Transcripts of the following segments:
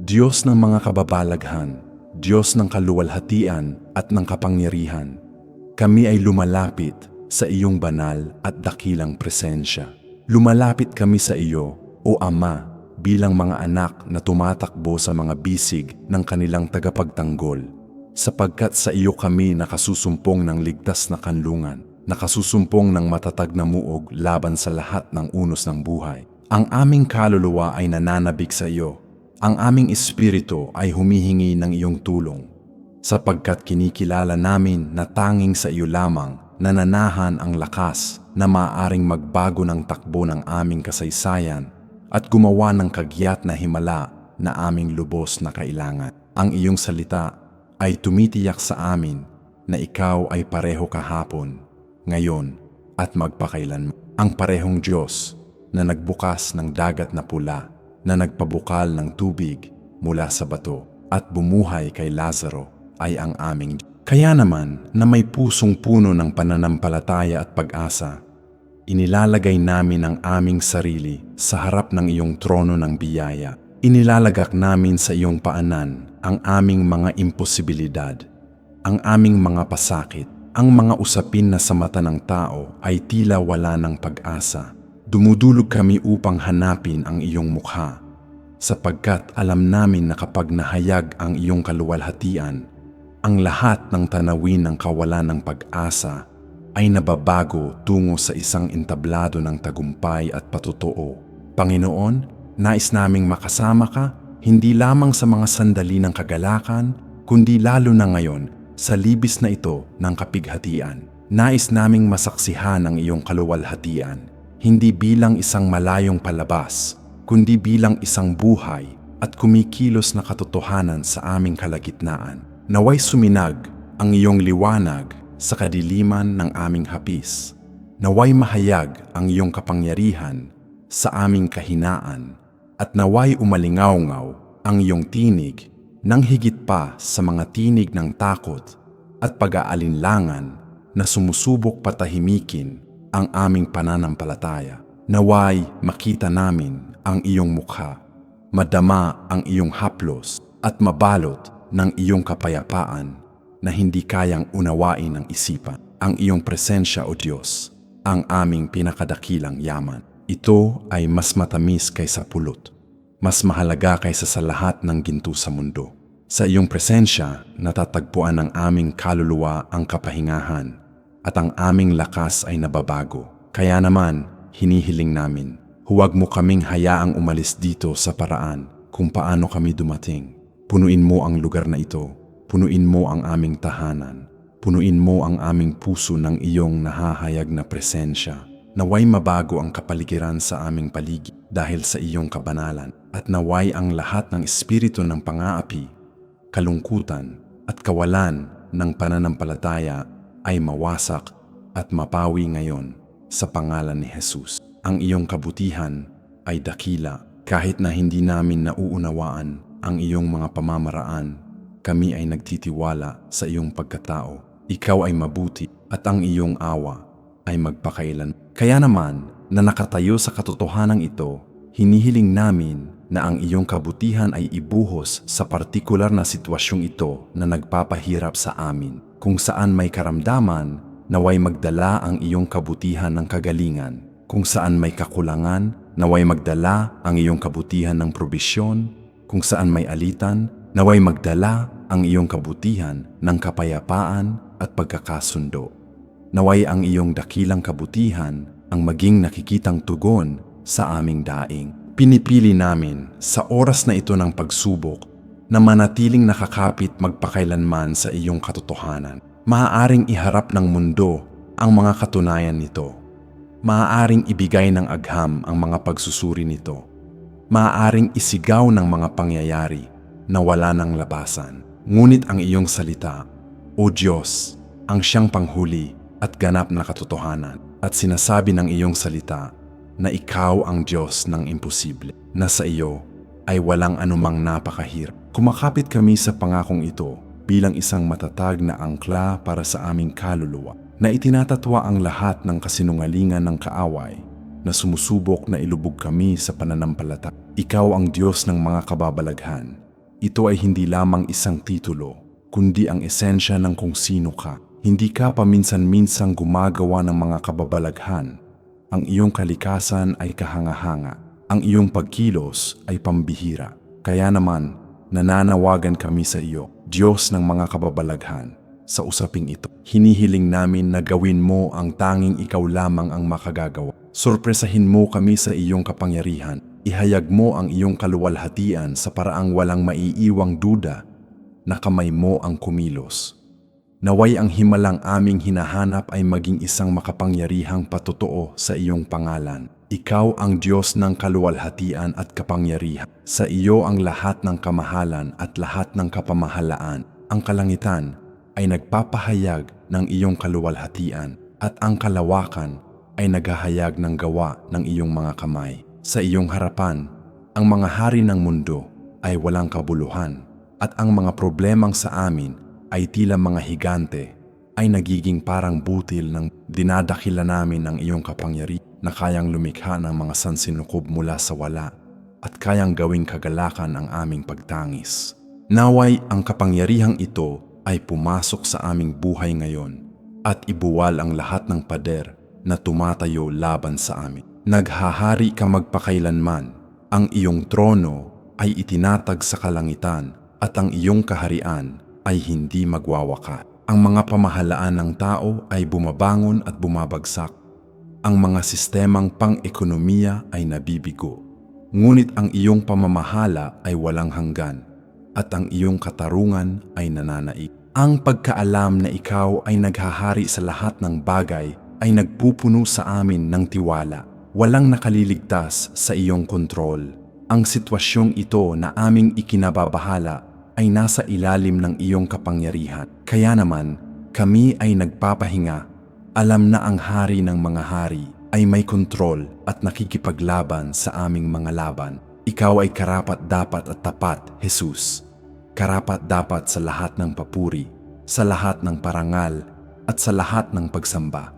Diyos ng mga kababalaghan, Diyos ng kaluwalhatian at ng kapangyarihan, kami ay lumalapit sa iyong banal at dakilang presensya. Lumalapit kami sa iyo, O Ama, bilang mga anak na tumatakbo sa mga bisig ng kanilang tagapagtanggol, sapagkat sa iyo kami nakasusumpong ng ligtas na kanlungan, nakasusumpong ng matatag na muog laban sa lahat ng unos ng buhay. Ang aming kaluluwa ay nananabik sa iyo, ang aming espiritu ay humihingi ng iyong tulong, sapagkat kinikilala namin na tanging sa iyo lamang nananahan ang lakas na maaaring magbago ng takbo ng aming kasaysayan at gumawa ng kagyat na himala na aming lubos na kailangan. Ang iyong salita ay tumitiyak sa amin na ikaw ay pareho kahapon, ngayon at magpakailanman. Ang parehong Diyos na nagbukas ng dagat na pula, na nagpabukal ng tubig mula sa bato at bumuhay kay Lazaro ay ang aming Diyos. Kaya naman na may pusong puno ng pananampalataya at pag-asa, inilalagay namin ang aming sarili sa harap ng iyong trono ng biyaya. Inilalagak namin sa iyong paanan ang aming mga imposibilidad, ang aming mga pasakit, ang mga usapin na sa mata ng tao ay tila wala ng pag-asa. Dumudulog kami upang hanapin ang iyong mukha, sapagkat alam namin na kapag nahayag ang iyong kaluwalhatian, ang lahat ng tanawin ng kawalan ng pag-asa ay nababago tungo sa isang entablado ng tagumpay at patutuo. Panginoon, nais naming makasama ka hindi lamang sa mga sandali ng kagalakan, kundi lalo na ngayon sa libis na ito ng kapighatian. Nais naming masaksihan ang iyong kaluwalhatian, hindi bilang isang malayong palabas, kundi bilang isang buhay at kumikilos na katotohanan sa aming kalagitnaan. Naway suminag ang iyong liwanag sa kadiliman ng aming hapis. Naway mahayag ang iyong kapangyarihan sa aming kahinaan at naway umalingaw-ngaw ang iyong tinig nang higit pa sa mga tinig ng takot at pag-aalinlangan na sumusubok patahimikin ang aming pananampalataya. Naway makita namin ang iyong mukha, madama ang iyong haplos at mabalot ng iyong kapayapaan na hindi kayang unawain ng isipan. Ang iyong presensya, O Diyos, ang aming pinakadakilang yaman. Ito ay mas matamis kaysa pulot, mas mahalaga kaysa sa lahat ng ginto sa mundo. Sa iyong presensya, natatagpuan ng aming kaluluwa ang kapahingahan at ang aming lakas ay nababago. Kaya naman, hinihiling namin, huwag mo kaming hayaang umalis dito sa paraan kung paano kami dumating. Punuin mo ang lugar na ito Punuin mo ang aming tahanan. Punuin mo ang aming puso ng iyong nahahayag na presensya. Naway mabago ang kapaligiran sa aming paligid dahil sa iyong kabanalan at naway ang lahat ng espiritu ng pangaapi, kalungkutan at kawalan ng pananampalataya ay mawasak at mapawi ngayon sa pangalan ni Jesus. Ang iyong kabutihan ay dakila kahit na hindi namin nauunawaan ang iyong mga pamamaraan kami ay nagtitiwala sa iyong pagkatao. Ikaw ay mabuti at ang iyong awa ay magpakailan. Kaya naman na nakatayo sa katotohanan ito, hinihiling namin na ang iyong kabutihan ay ibuhos sa partikular na sitwasyong ito na nagpapahirap sa amin. Kung saan may karamdaman, naway magdala ang iyong kabutihan ng kagalingan. Kung saan may kakulangan, naway magdala ang iyong kabutihan ng probisyon. Kung saan may alitan, Naway magdala ang iyong kabutihan ng kapayapaan at pagkakasundo. Naway ang iyong dakilang kabutihan ang maging nakikitang tugon sa aming daing. Pinipili namin sa oras na ito ng pagsubok na manatiling nakakapit magpakailanman sa iyong katotohanan. Maaaring iharap ng mundo ang mga katunayan nito. Maaaring ibigay ng agham ang mga pagsusuri nito. Maaaring isigaw ng mga pangyayari na wala ng labasan. Ngunit ang iyong salita, O Diyos, ang siyang panghuli at ganap na katotohanan at sinasabi ng iyong salita na ikaw ang Diyos ng imposible, na sa iyo ay walang anumang napakahirap. Kumakapit kami sa pangakong ito bilang isang matatag na angkla para sa aming kaluluwa na itinatatwa ang lahat ng kasinungalingan ng kaaway na sumusubok na ilubog kami sa pananampalataya. Ikaw ang Diyos ng mga kababalaghan Ito ay hindi lamang isang titulo, kundi ang esensya ng kung sino ka. Hindi ka paminsan-minsang gumagawa ng mga kababalaghan. Ang iyong kalikasan ay kahanga-hanga. Ang iyong pagkilos ay pambihira. Kaya naman, nananawagan kami sa iyo, Diyos ng mga kababalaghan, sa usaping ito. Hinihiling namin na gawin mo ang tanging ikaw lamang ang makagagawa. Sorpresahin mo kami sa iyong kapangyarihan. Ihayag mo ang iyong kaluwalhatian sa paraang walang maiiwang duda na kamay mo ang kumilos. Naway ang himalang aming hinahanap ay maging isang makapangyarihang patotoo sa iyong pangalan. Ikaw ang Diyos ng kaluwalhatian at kapangyarihan. Sa iyo ang lahat ng kamahalan at lahat ng kapamahalaan. Ang kalangitan ay nagpapahayag ng iyong kaluwalhatian at ang kalawakan ay naghahayag ng gawa ng iyong mga kamay. Sa iyong harapan, ang mga hari ng mundo ay walang kabuluhan at ang mga problemang sa amin ay tila mga higante ay nagiging parang butil ng dinadakila namin ng iyong kapangyarihan na kayang lumikha ng mga sansinukob mula sa wala at kayang gawing kagalakan ang aming pagtangis. Naway ang kapangyarihang ito ay pumasok sa aming buhay ngayon at ibuwal ang lahat ng pader na tumatayo laban sa amin. Naghahari ka magpakailanman, ang iyong trono ay itinatag sa kalangitan at ang iyong kaharian ay hindi magwawakat. Ang mga pamahalaan ng tao ay bumabangon at bumabagsak. Ang mga sistemang pang-ekonomiya ay nabibigo. Ngunit ang iyong pamamahala ay walang hanggan at ang iyong katarungan ay nananaig. Ang pagkaalam na ikaw ay naghahari sa lahat ng bagay ay nagpupuno sa amin ng tiwala. Walang nakaliligtas sa iyong kontrol. Ang sitwasyong ito na aming ikinababahala ay nasa ilalim ng iyong kapangyarihan. Kaya naman, kami ay nagpapahinga. Alam na ang hari ng mga hari ay may kontrol at nakikipaglaban sa aming mga laban. Ikaw ay karapat dapat at tapat, Jesus. Karapat dapat sa lahat ng papuri, sa lahat ng parangal, at sa lahat ng pagsamba.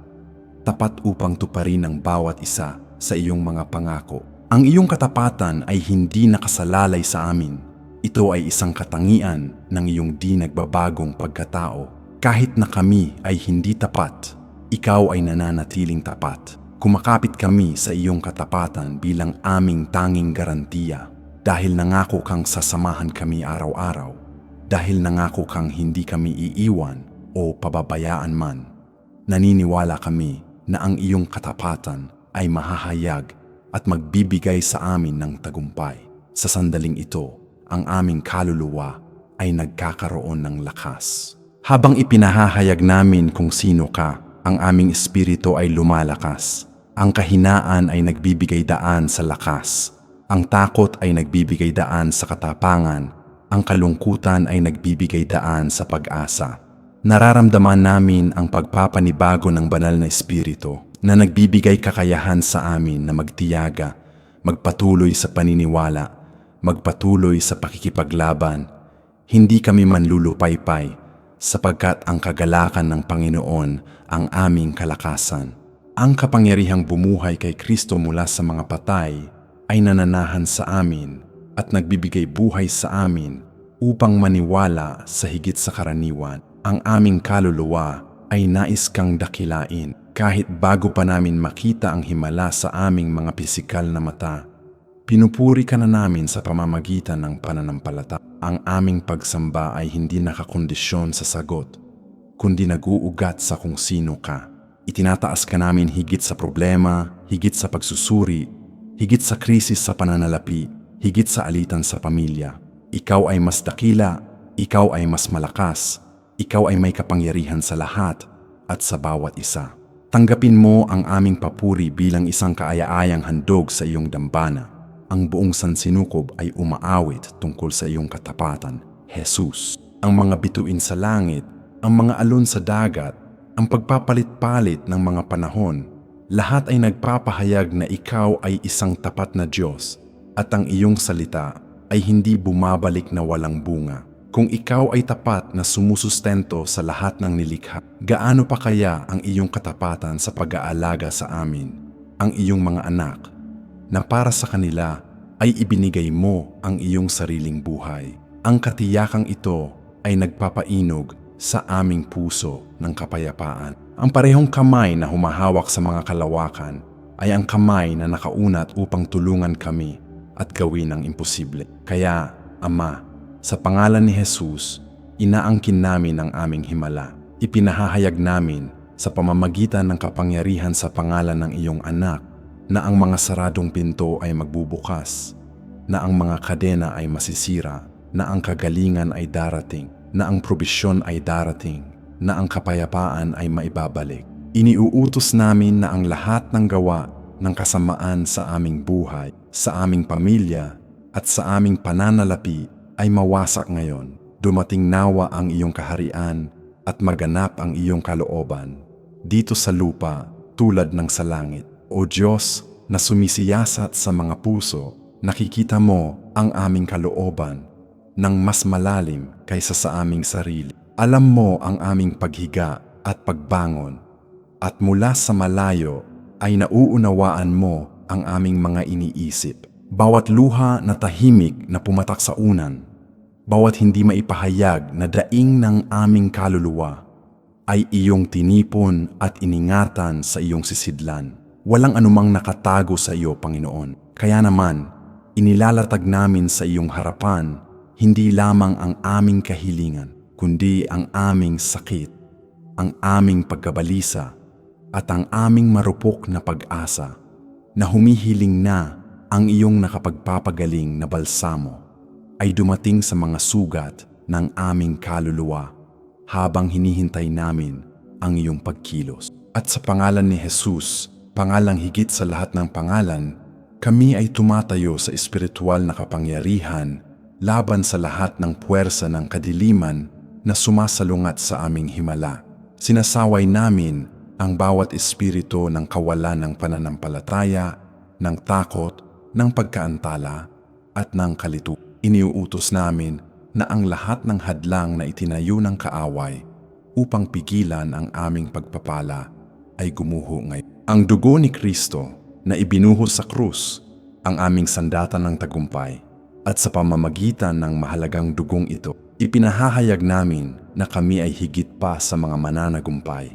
Tapat upang tuparin ang bawat isa sa iyong mga pangako. Ang iyong katapatan ay hindi nakasalalay sa amin. Ito ay isang katangian ng iyong di nagbabagong pagkatao. Kahit na kami ay hindi tapat, ikaw ay nananatiling tapat. Kumakapit kami sa iyong katapatan bilang aming tanging garantiya dahil nangako kang sasamahan kami araw-araw, dahil nangako kang hindi kami iiwan o pababayaan man. Naniniwala kami na ang iyong katapatan ay mahahayag at magbibigay sa amin ng tagumpay. Sa sandaling ito, ang aming kaluluwa ay nagkakaroon ng lakas. Habang ipinahahayag namin kung sino ka, ang aming espiritu ay lumalakas. Ang kahinaan ay nagbibigay daan sa lakas. Ang takot ay nagbibigay daan sa katapangan. Ang kalungkutan ay nagbibigay daan sa pag-asa. Nararamdaman namin ang pagpapanibago ng banal na espiritu na nagbibigay kakayahan sa amin na magtiyaga, magpatuloy sa paniniwala, magpatuloy sa pakikipaglaban. Hindi kami manlulupaypay sapagkat ang kagalakan ng Panginoon ang aming kalakasan. Ang kapangyarihang bumuhay kay Kristo mula sa mga patay ay nananahan sa amin at nagbibigay buhay sa amin upang maniwala sa higit sa karaniwan. Ang aming kaluluwa ay nais kang dakilain kahit bago pa namin makita ang himala sa aming mga pisikal na mata. Pinupuri ka na namin sa pamamagitan ng pananampalata. Ang aming pagsamba ay hindi nakakondisyon sa sagot, kundi naguugat sa kung sino ka. Itinataas ka namin higit sa problema, higit sa pagsusuri, higit sa krisis sa pananalapi, higit sa alitan sa pamilya. Ikaw ay mas dakila, ikaw ay mas malakas, ikaw ay may kapangyarihan sa lahat at sa bawat isa. Tanggapin mo ang aming papuri bilang isang kaaya-ayang handog sa iyong dambana. Ang buong sansinukob ay umaawit tungkol sa iyong katapatan, Jesus. Ang mga bituin sa langit, ang mga alon sa dagat, ang pagpapalit-palit ng mga panahon, lahat ay nagpapahayag na ikaw ay isang tapat na Diyos at ang iyong salita ay hindi bumabalik na walang bunga. Kung ikaw ay tapat na sumusustento sa lahat ng nilikha, gaano pa kaya ang iyong katapatan sa pag-aalaga sa amin, ang iyong mga anak, na para sa kanila ay ibinigay mo ang iyong sariling buhay. Ang katiyakang ito ay nagpapainog sa aming puso ng kapayapaan. Ang parehong kamay na humahawak sa mga kalawakan ay ang kamay na nakaunat upang tulungan kami at gawin ang imposible. Kaya, Ama, sa pangalan ni Jesus, inaangkin namin ang aming himala. Ipinahahayag namin sa pamamagitan ng kapangyarihan sa pangalan ng iyong anak na ang mga saradong pinto ay magbubukas, na ang mga kadena ay masisira, na ang kagalingan ay darating, na ang probisyon ay darating, na ang kapayapaan ay maibabalik. Iniuutos namin na ang lahat ng gawa ng kasamaan sa aming buhay, sa aming pamilya, at sa aming pananalapi ay mawasak ngayon. Dumating nawa ang iyong kaharian at maganap ang iyong kalooban. Dito sa lupa, tulad ng sa langit. O Diyos na sumisiyasat sa mga puso, nakikita mo ang aming kalooban ng mas malalim kaysa sa aming sarili. Alam mo ang aming paghiga at pagbangon. At mula sa malayo ay nauunawaan mo ang aming mga iniisip. Bawat luha na tahimik na pumatak sa unan, bawat hindi maipahayag na daing ng aming kaluluwa, ay iyong tinipon at iningatan sa iyong sisidlan. Walang anumang nakatago sa iyo, Panginoon. Kaya naman, inilalatag namin sa iyong harapan hindi lamang ang aming kahilingan, kundi ang aming sakit, ang aming pagkabalisa, at ang aming marupok na pag-asa na humihiling na ang iyong nakapagpapagaling na balsamo ay dumating sa mga sugat ng aming kaluluwa habang hinihintay namin ang iyong pagkilos. At sa pangalan ni Jesus, pangalang higit sa lahat ng pangalan, kami ay tumatayo sa espiritual na kapangyarihan laban sa lahat ng puwersa ng kadiliman na sumasalungat sa aming himala. Sinasaway namin ang bawat espiritu ng kawalan ng pananampalataya, ng takot, ng pagkaantala, at ng kalitu. Iniuutos namin na ang lahat ng hadlang na itinayo ng kaaway upang pigilan ang aming pagpapala ay gumuho ngayon. Ang dugo ni Kristo na ibinuhos sa krus ang aming sandatan ng tagumpay at sa pamamagitan ng mahalagang dugong ito, ipinahahayag namin na kami ay higit pa sa mga mananagumpay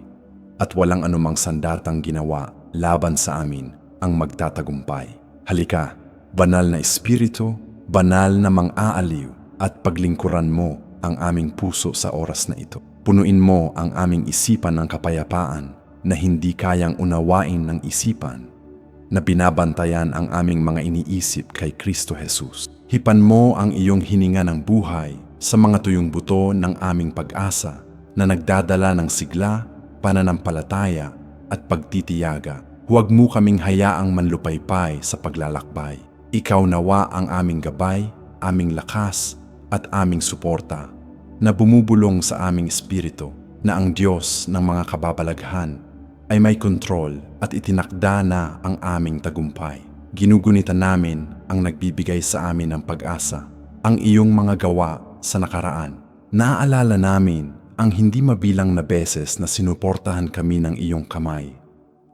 at walang anumang sandatang ginawa laban sa amin ang magtatagumpay. Halika, banal na espiritu, banal na mang-aaliw at paglingkuran mo ang aming puso sa oras na ito. Punuin mo ang aming isipan ng kapayapaan na hindi kayang unawain ng isipan na binabantayan ang aming mga iniisip kay Kristo Jesus. Hipan mo ang iyong hininga ng buhay sa mga tuyong buto ng aming pag-asa na nagdadala ng sigla, pananampalataya at pagtitiyaga. Huwag mo kaming hayaang manlupaypay sa paglalakbay. Ikaw nawa ang aming gabay, aming lakas at aming suporta na bumubulong sa aming espiritu na ang Diyos ng mga kababalaghan ay may kontrol at itinakda na ang aming tagumpay. Ginugunitan namin ang nagbibigay sa amin ng pag-asa, ang iyong mga gawa sa nakaraan. Naaalala namin ang hindi mabilang na beses na sinuportahan kami ng iyong kamay,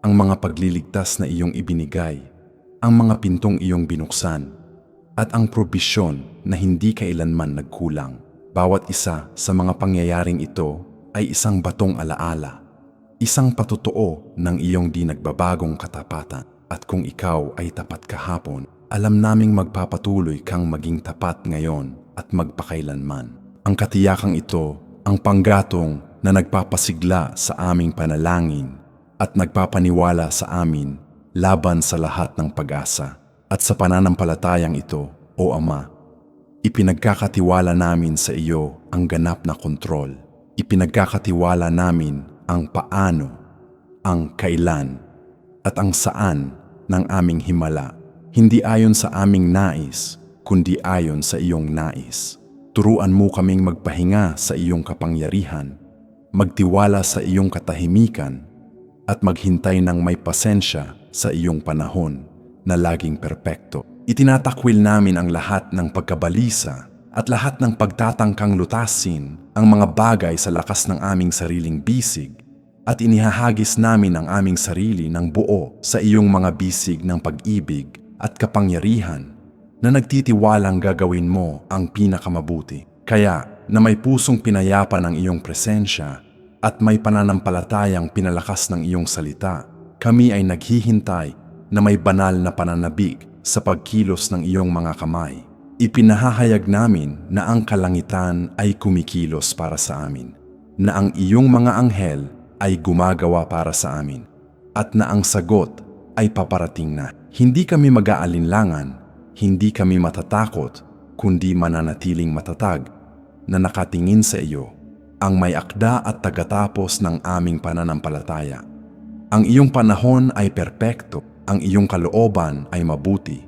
ang mga pagliligtas na iyong ibinigay, ang mga pintong iyong binuksan, at ang probisyon na hindi kailanman nagkulang. Bawat isa sa mga pangyayaring ito ay isang batong alaala isang patutuo ng iyong di nagbabagong katapatan. At kung ikaw ay tapat kahapon, alam naming magpapatuloy kang maging tapat ngayon at magpakailanman. Ang katiyakang ito, ang panggatong na nagpapasigla sa aming panalangin at nagpapaniwala sa amin laban sa lahat ng pag-asa. At sa pananampalatayang ito, O Ama, ipinagkakatiwala namin sa iyo ang ganap na kontrol. Ipinagkakatiwala namin ang paano, ang kailan, at ang saan ng aming himala, hindi ayon sa aming nais, kundi ayon sa iyong nais. Turuan mo kaming magpahinga sa iyong kapangyarihan, magtiwala sa iyong katahimikan, at maghintay ng may pasensya sa iyong panahon na laging perpekto. Itinatakwil namin ang lahat ng pagkabalisa at lahat ng pagtatangkang lutasin ang mga bagay sa lakas ng aming sariling bisig at inihahagis namin ang aming sarili ng buo sa iyong mga bisig ng pag-ibig at kapangyarihan na nagtitiwalang gagawin mo ang pinakamabuti. Kaya na may pusong pinayapa ng iyong presensya at may pananampalatayang pinalakas ng iyong salita, kami ay naghihintay na may banal na pananabik sa pagkilos ng iyong mga kamay. Ipinahahayag namin na ang kalangitan ay kumikilos para sa amin, na ang iyong mga anghel ay gumagawa para sa amin, at na ang sagot ay paparating na. Hindi kami mag-aalinlangan, hindi kami matatakot, kundi mananatiling matatag na nakatingin sa iyo, ang may akda at tagatapos ng aming pananampalataya. Ang iyong panahon ay perpekto, ang iyong kalooban ay mabuti,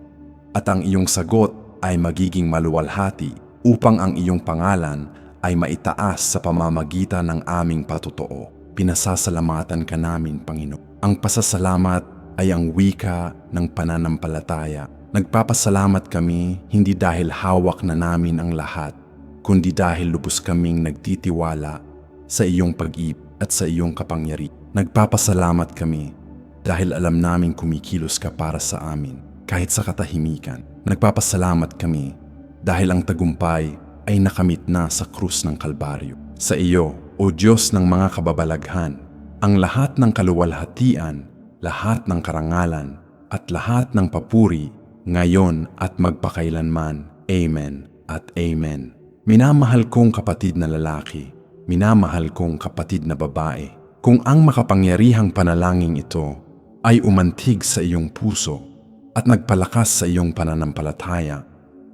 at ang iyong sagot ay magiging maluwalhati upang ang iyong pangalan ay maitaas sa pamamagitan ng aming patutoo. Pinasasalamatan ka namin, Panginoon. Ang pasasalamat ay ang wika ng pananampalataya. Nagpapasalamat kami hindi dahil hawak na namin ang lahat, kundi dahil lubos kaming nagtitiwala sa iyong pag-ibig at sa iyong kapangyari. Nagpapasalamat kami dahil alam naming kumikilos ka para sa amin kahit sa katahimikan. Nagpapasalamat kami dahil ang tagumpay ay nakamit na sa krus ng Kalbaryo. Sa iyo, O Diyos ng mga kababalaghan, ang lahat ng kaluwalhatian, lahat ng karangalan, at lahat ng papuri, ngayon at magpakailanman. Amen at Amen. Minamahal kong kapatid na lalaki, minamahal kong kapatid na babae, kung ang makapangyarihang panalangin ito ay umantig sa iyong puso, at nagpalakas sa iyong pananampalataya,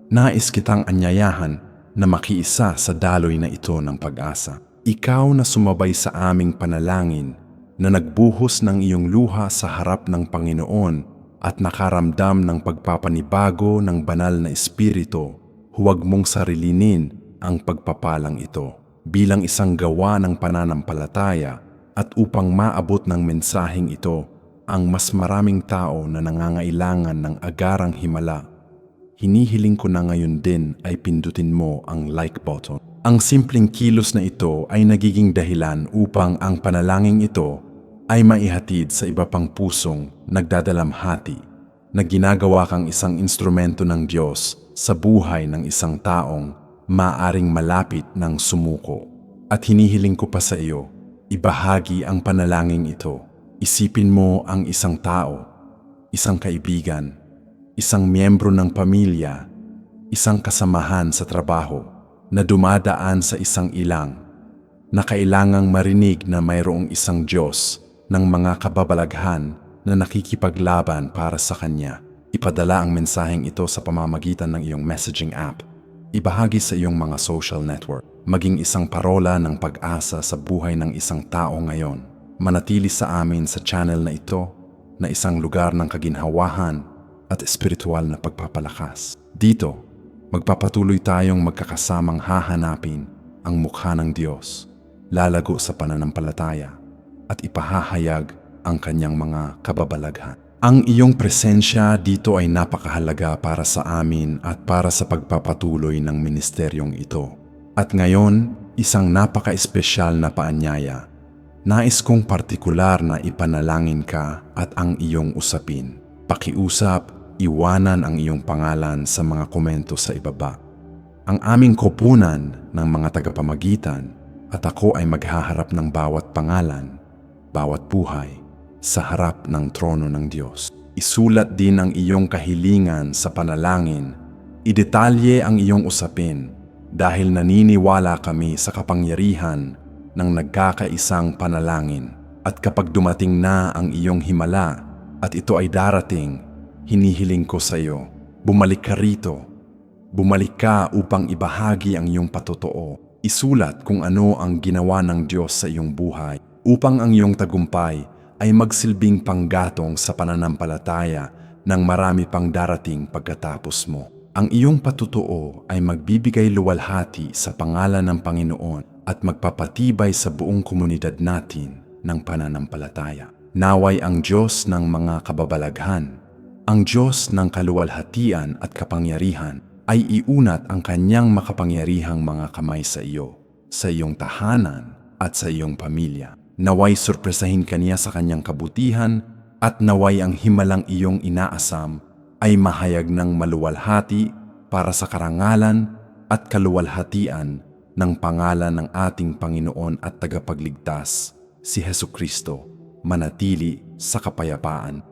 nais kitang anyayahan na makiisa sa daloy na ito ng pag-asa. Ikaw na sumabay sa aming panalangin na nagbuhos ng iyong luha sa harap ng Panginoon at nakaramdam ng pagpapanibago ng banal na espiritu, huwag mong sarilinin ang pagpapalang ito bilang isang gawa ng pananampalataya at upang maabot ng mensaheng ito ang mas maraming tao na nangangailangan ng agarang himala, hinihiling ko na ngayon din ay pindutin mo ang like button. Ang simpleng kilos na ito ay nagiging dahilan upang ang panalangin ito ay maihatid sa iba pang pusong nagdadalamhati na ginagawa kang isang instrumento ng Diyos sa buhay ng isang taong maaring malapit ng sumuko. At hinihiling ko pa sa iyo, ibahagi ang panalangin ito Isipin mo ang isang tao, isang kaibigan, isang miyembro ng pamilya, isang kasamahan sa trabaho na dumadaan sa isang ilang na kailangang marinig na mayroong isang Diyos ng mga kababalaghan na nakikipaglaban para sa Kanya. Ipadala ang mensaheng ito sa pamamagitan ng iyong messaging app. Ibahagi sa iyong mga social network. Maging isang parola ng pag-asa sa buhay ng isang tao ngayon manatili sa amin sa channel na ito na isang lugar ng kaginhawahan at espiritual na pagpapalakas. Dito, magpapatuloy tayong magkakasamang hahanapin ang mukha ng Diyos, lalago sa pananampalataya at ipahahayag ang kanyang mga kababalaghan. Ang iyong presensya dito ay napakahalaga para sa amin at para sa pagpapatuloy ng ministeryong ito. At ngayon, isang napaka-espesyal na paanyaya Nais kong partikular na ipanalangin ka at ang iyong usapin. Pakiusap, iwanan ang iyong pangalan sa mga komento sa ibaba. Ang aming kopunan ng mga tagapamagitan at ako ay maghaharap ng bawat pangalan, bawat buhay, sa harap ng trono ng Diyos. Isulat din ang iyong kahilingan sa panalangin. Idetalye ang iyong usapin dahil naniniwala kami sa kapangyarihan ng nagkakaisang panalangin. At kapag dumating na ang iyong himala at ito ay darating, hinihiling ko sa iyo, bumalik ka rito. Bumalik ka upang ibahagi ang iyong patotoo. Isulat kung ano ang ginawa ng Diyos sa iyong buhay upang ang iyong tagumpay ay magsilbing panggatong sa pananampalataya ng marami pang darating pagkatapos mo. Ang iyong patotoo ay magbibigay luwalhati sa pangalan ng Panginoon at magpapatibay sa buong komunidad natin ng pananampalataya. Naway ang Diyos ng mga kababalaghan, ang Diyos ng kaluwalhatian at kapangyarihan ay iunat ang kanyang makapangyarihang mga kamay sa iyo, sa iyong tahanan at sa iyong pamilya. Naway surpresahin kaniya sa kanyang kabutihan at naway ang himalang iyong inaasam ay mahayag ng maluwalhati para sa karangalan at kaluwalhatian ng pangalan ng ating Panginoon at tagapagligtas, si Heso Kristo, manatili sa kapayapaan